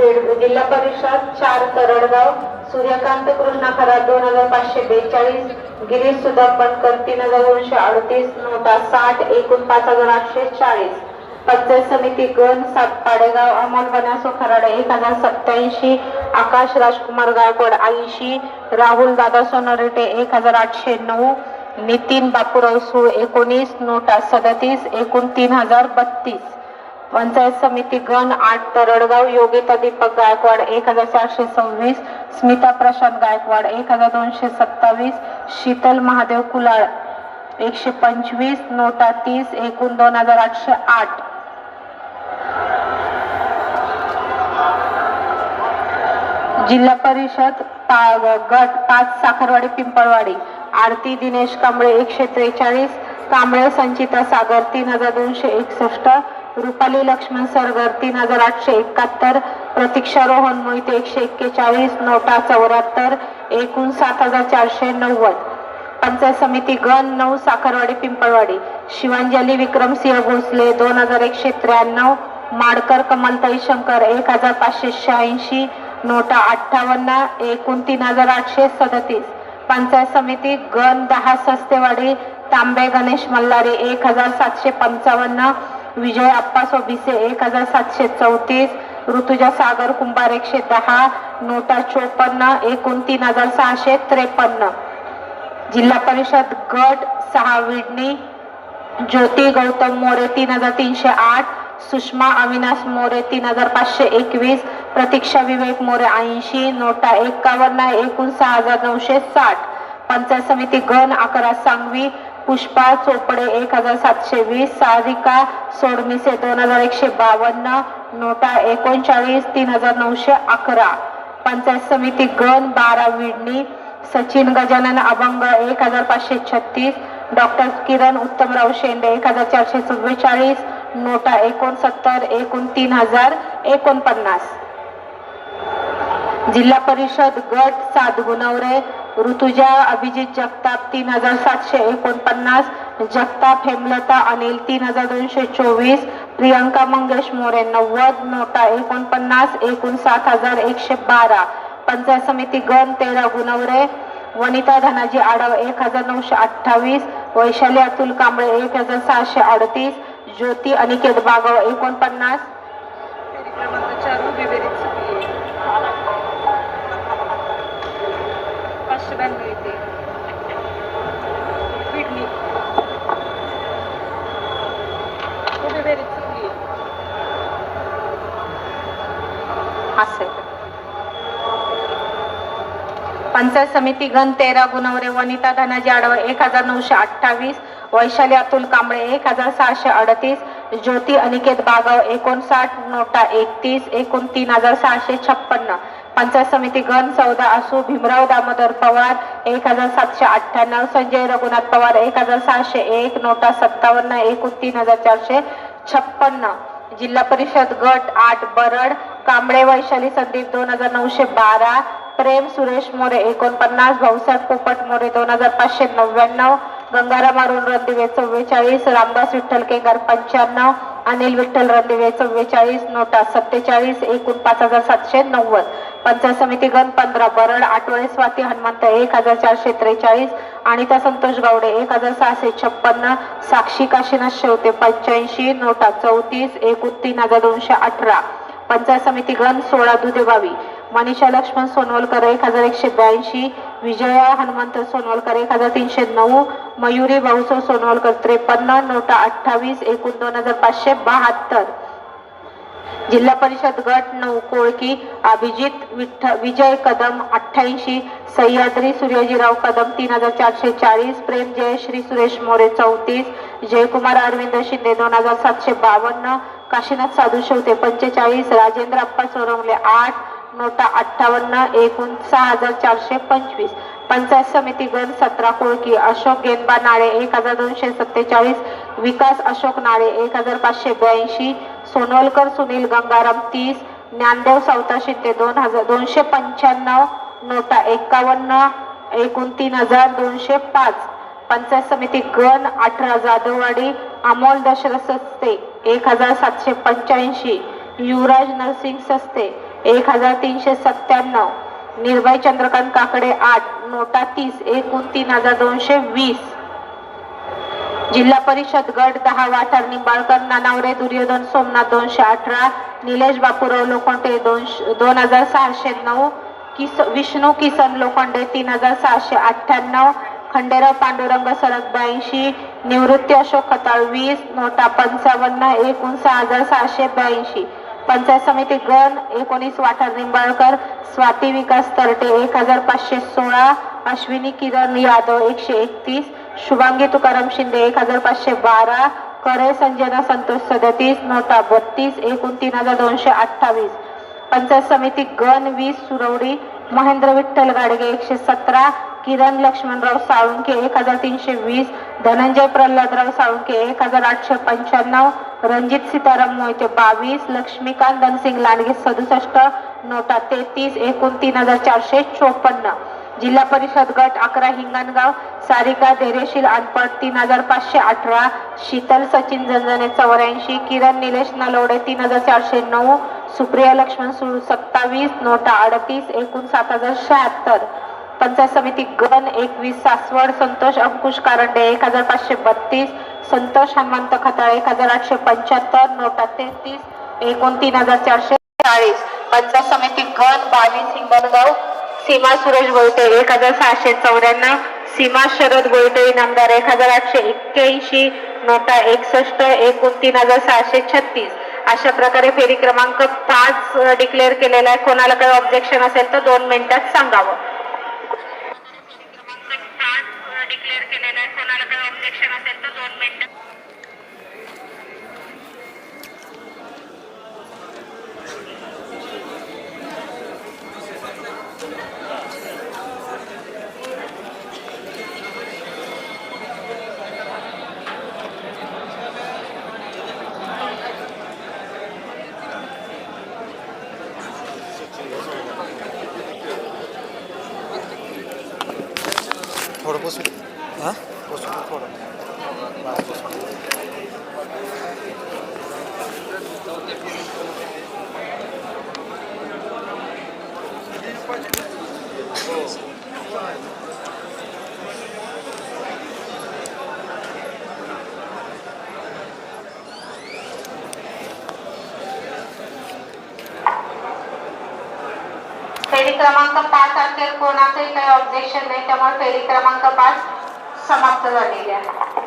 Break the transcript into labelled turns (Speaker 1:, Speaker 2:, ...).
Speaker 1: बीड जिल्हा परिषद चार तरडगाव सूर्यकांत कृष्णा खरात दोन हजार पाचशे बेचाळीस गिरीश सुधाक बनकर तीन हजार दोनशे अडतीस नोटा साठ एकूण पाच हजार आठशे चाळीस. पंचायत समिती गण सात पाडेगाव अमोल बनासो खराडे एक हजार सत्याऐंशी आकाश राजकुमार गायकवाड ऐंशी राहुल दादा सोनरेटे एक हजार आठशे नऊ नितीन बापूराव सूळ एकोणीस नोटा सदतीस एकूण तीन हजार बत्तीस. पंचायत समिती गण आठ तरडगाव योगिता दीपक गायकवाड एक हजार चारशे सव्वीस स्मिता प्रशांत गायकवाड एक हजार दोनशे सत्तावीस शीतल महादेव कुलाळ एकशे पंचवीस नोटा तीस एकूण दोन हजार आठशे आठ. जिल्हा परिषद गट पाच साखरवाडी पिंपळवाडी. आरती दिनेश कांबळे एकशे त्रेचाळीस कांबळे संचिता सागर तीन हजार दोनशे एकसष्ट रुपाली लक्ष्मण सरगर तीन हजार आठशे एकाहत्तर प्रतीक्षा रोहन मोहिते एकशे एक्केचाळीस नोटा चौऱ्याहत्तर एकूण सात हजार चारशे नव्वद. पंचायत समिती गण नऊ साखरवाडी पिंपळवाडी. शिवांजली विक्रमसिंह भोसले दोन हजार एकशे त्र्याण्णव माडकर कमलताई शंकर एक हजार पाचशे शहाऐंशी नोटा अठ्ठावन्न एकूण तीन हजार आठशे सदतीस. पंचायत समिती गण दहा सस्तेवाडी तांबे गणेश मल्हारे एक हजार सातशे पंचावन्न विजय अप्पा सोबिसे एक हजार सातशे चौतीस ऋतुजा सागर कुंभार एकशे दहा नोटा चोपन्न एकूण तीन हजार सहाशे त्रेपन्न. जिल्हा परिषद गट सहा विडणी ज्योती गौतम मोरे तीन हजार तीनशे आठ सुषमा अविनाश मोरे तीन हजार पाचशे एकवीस प्रतीक्षा विवेक मोरे ऐंशी नोटा एकावन्न एकूण सहा हजार नऊशे साठ. पंचायत समिती गण अकरा सांगवी पुष्पा चोपडे एक हजार सातशे वीस सारिका सोडमिसे दोन हजार एकशे बावन्न नोटा एकोणचाळीस तीन हजार नऊशे अकरा. पंचायत समिती गण बारा विडणी सचिन गजानन अभंग एक हजार पाचशे छत्तीस डॉक्टर किरण उत्तमराव शेंडे एक हजार चारशे चव्वेचाळीस नोटा एकोणसत्तर एकूण तीन हजार एकोणपन्नास. जिल्हा परिषद गट सात गुणवरे ऋतुजा अभिजित जगताप तीन हजार सातशे एकोणपन्नास जगताप हेमलता अनिल तीन हजार दोनशे चोवीस प्रियंका मंगेश मोरे नव्वद नोटा एकोणपन्नास एकूण सात हजार एकशे बारा. पंचायत समिती गण तेरा गुणवरे वनिता धनाजी आडव एक हजार नऊशे अठ्ठावीस वैशाली अतुल कांबळे एक हजार सहाशे अडतीस ज्योती अनिकेत बागव एकोणपन्नास
Speaker 2: फेरी क्रमांक चार उभी बेरीज चुकली पाचशे ब्याण्णव येते विडणी उभी बेरीज चुकली
Speaker 1: असे पंचायत समिती गण तेरा गुणवरे वनिता धनाजी आडव एक हजार नऊशे अठ्ठावीस वैशाली अतुल कांबळे एक हजार सहाशे अडतीस ज्योती अनिकेत बागव एकोणसाठ नोटा एकतीस एकूण तीन हजार सहाशे छप्पन्न. पंचायत समिती गण चौदा असू भीमराव दामोदर पवार एक हजार सातशे अठ्ठ्याण्णव संजय रघुनाथ पवार एक हजार सहाशे एक नोटा सत्तावन्न एकूण तीन हजार चारशे छप्पन्न. जिल्हा परिषद गट आठ बरड कांबळे वैशाली संदीप दोन हजार नऊशे बारा प्रेम सुरेश मोरे एकोणपन्नास भाऊसाहेब पोपट मोरे दोन हजार पाचशे नव्याण्णव गंगाराम अरुण रणदिवे चव्वेचाळीस रामदास विठ्ठल केंगार पंच्याण्णव अनिल विठ्ठल रणदिवे चव्वेचाळीस नोटा सत्तेचाळीस एकूण पाच हजार सातशे नव्वद. पंचायत समिती गण पंधरा बरड आठवडे स्वाती हनुमंत एक हजार चारशे त्रेचाळीस अनिता संतोष गावडे एक हजार सहाशे छप्पन्न साक्षी काशीनाथ शेवते पंच्याऐंशी नोटा चौतीस एकूण तीन हजार दोनशे अठरा. पंचायत समिती गण सोळा दुधेबावी मनीषा लक्ष्मण सोनवलकर एक हजार एकशे ब्याऐंशी विजया हनुमंत सोनवलकर एक हजार तीनशे नऊ मयुरी भाऊसो सोनवलकर त्रेपन्न नोटा अठ्ठावीस एकूण दोन हजार पाचशे बहात्तर. जिल्हा परिषद गट नऊ कोळकी अभिजित विठ्ठ विजय कदम अठ्ठ्याऐंशी सह्याद्री सूर्यजीराव कदम तीन हजार चारशे चाळीस प्रेम जयश्री सुरेश मोरे चौतीस जयकुमार अरविंद शिंदे दोन हजार सातशे बावन्न काशीनाथ साधू शेवते पंचेचाळीस राजेंद्र अप्पा सोरवले आठ नोटा अठ्ठावन्न एकूण सहा हजार चारशे पंचवीस. पंचायत समिती गण सतरा कोळकी अशोक गेनबा नाळे एक हजार दोनशे सत्तेचाळीस विकास अशोक नाळे एक हजार पाचशे ब्याऐंशी सोनवलकर सुनील गंगाराम तीस ज्ञानदेव सावता शिंदे दोन हजार दोनशे पंच्याण्णव नोटा एकावन्न एकूण तीन हजार दोनशे पाच. पंचायत समिती गण अठरा जाधववाडी अमोल दशरथ सस्ते एक हजार सातशे पंच्याऐंशी युवराज नरसिंग सस्ते एक हजार तीनशे सत्त्याण्णव. निर्भय चंद्रकांत काकडे आठ नोटा तीस एकूण तीन हजार दोनशे वीस. जिल्हा परिषद गट दहा वाठार निंबाळकर नानावरे दुर्योधन सोमनाथ दोनशे अठरा निलेश बापूराव लोखंडे दोनशे दोन हजार सहाशे नऊ किस विष्णू किसन लोखंडे तीन हजार सहाशे अठ्ठ्याण्णव खंडेराव पांडुरंग सरक ब्याऐंशी निवृत्ती अशोक खताळ वीस नोटा पंचावन्न एकूण सहा हजार सहाशे ब्याऐंशी. पंचायत समिती गण एकोणीस वाठार निंबाळकर स्वाती विकास तरटे एक हजार पाचशे सोळा अश्विनी किरण यादव एकशे एकतीस शुभांगी तुकाराम शिंदे एक हजार पाचशे बारा करे संजना संतोष सदतीस नोटा बत्तीस एकूण तीन हजार दोनशे अठ्ठावीस. पंचायत समिती गण वीस सुरवडी महेंद्र विठ्ठल गाडगे एकशे सतरा किरण लक्ष्मणराव साळुंके एक हजार तीनशे वीस धनंजय प्रल्हादराव साळुंके एक हजार आठशे पंच्याण्णव रणजित सीताराम मोहिते बावीस लक्ष्मीकांत धनसिंग लांडगे सदुसष्ट नोटा तेहतीस एकूण तीन हजार चारशे चोपन्न. जिल्हा परिषद गट अकरा हिंगणगाव सारिका धैर्यशील अनपड तीन हजार पाचशे अठरा शीतल सचिन जनजने चौऱ्याऐंशी किरण निलेश नलोडे तीन हजार चारशे नऊ सुप्रिया लक्ष्मण सुळ सत्तावीस नोटा अडतीस एकूण सात हजार शहात्तर. पंचायत समिती गण एकवीस सासवड संतोष अंकुश कारंडे एक हजार पाचशे बत्तीस संतोष हनुमंत खताळे एक हजार आठशे पंच्याहत्तर नोटा तेहतीस एकूण तीन हजार चारशे चाळीस. पंचायत समिती गण बावीस हिंगणगाव सीमा सुरेश गोयटे एक हजार सहाशे चौऱ्याण्णव. सीमा शरद गोयटे इनामदार एक हजार आठशे एक्क्याऐंशी. नोटा एकसष्ट एकूण तीन हजार सहाशे छत्तीस. अशा प्रकारे फेरी क्रमांक पाच डिक्लेअर केलेला आहे. कोणाला काही ऑब्जेक्शन असेल तर दोन मिनिटात सांगावं. डिक्लेअर केलेला आहे. कोणाला काही ऑब्जेक्शन असेल
Speaker 3: Τώρα πόσο. Α? Πόσο τώρα.
Speaker 1: फेरी क्रमांक पाच अखेर कोणाचंही ऑब्जेक्शन नाही फेरी क्रमांक समाप्त आहे.